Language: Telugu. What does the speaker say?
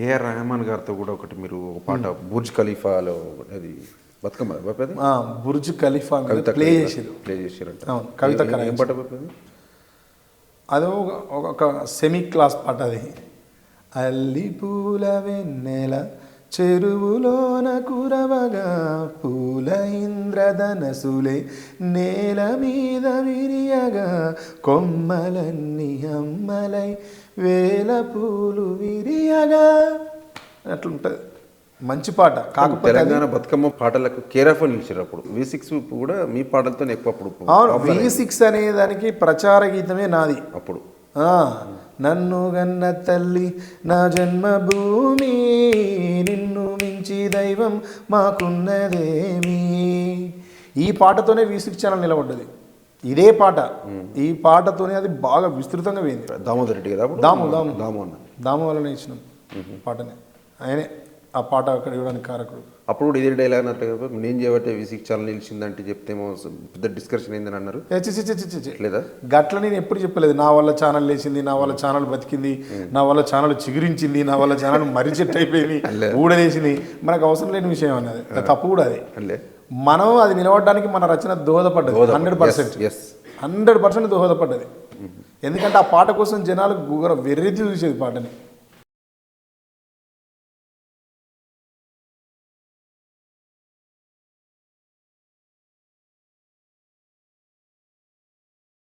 ఏఆర్ రెహమాన్ గారితో కూడా ఒకటి మీరు ఒక పాట బుర్జ్ ఖలీఫాలో అది Bathukamma Burj Khalifa Kavitha play చేసారు ప్లే చేసారంట. కవిత ఏం- పాట అది ఒక- సెమీ క్లాస్ పాట అది. అల్లి పూల వెన్నెల చెరువులోన కురవగా పూల ఇంద్రధనసులే నేల మీద విరియగా కొమ్మలన్నీ అమ్మలై వేల పూలు విరియగా అట్లుంటుంది. మంచి పాట. కాకపోతే తెలంగాణ బతుకమ్మ పాటలకు కేర్ ఆఫ్ నిలిచారు అప్పుడు. వి సిక్స్ కూడా మీ పాటలతో ఎక్కువ అప్పుడు అవును వి సిక్స్ అనే దానికి ప్రచార గీతమే నాది. అప్పుడు. నన్ను గన్న తల్లి నా జన్మభూమి నిన్ను మించి దైవం మాకున్నదేమి. ఈ పాటతోనే వి సిక్స్ ఛానల్ నిలబడ్డది. ఇదే పాట. ఈ పాటతోనే అది బాగా విస్తృతంగా పోయింది. దామోదర్ రెడ్డి కదా దాము దాము. దాము అన్న. దాము వల్లనే ఇచ్చినాం పాటని. ఆయనే ఆ పాట అక్కడ ఇవ్వడానికి కారకుడు. అప్పుడు కూడా ఇదే డైలాగ్ అన్నట్టు కదా నేను చేయబట్టే వి సిక్స్ ఛానల్ నిలిచిందంటే చెప్తేమో పెద్ద డిస్కషన్ అయిందని అన్నారు. లేదా? గట్ల నేను ఎప్పుడు చెప్పలేదు నా వల్ల ఛానల్ లేచింది నా వల్ల ఛానల్ బతికింది నా వల్ల ఛానల్ చిగురించింది నా వల్ల ఛానల్ మరిచెట్టు అయిపోయింది ఊడలేసింది. మనకు అవసరం లేని విషయం అన్నది తప్పు కూడా అది. మనం అది నిలబడడానికి మన రచన దోహదపడ్డది హండ్రెడ్ పర్సెంట్. హండ్రెడ్ పర్సెంట్ దోహదపడ్డది. ఎందుకంటే ఆ పాట కోసం జనాలు గుగర వెర్రెత్తి చూసేది పాటని.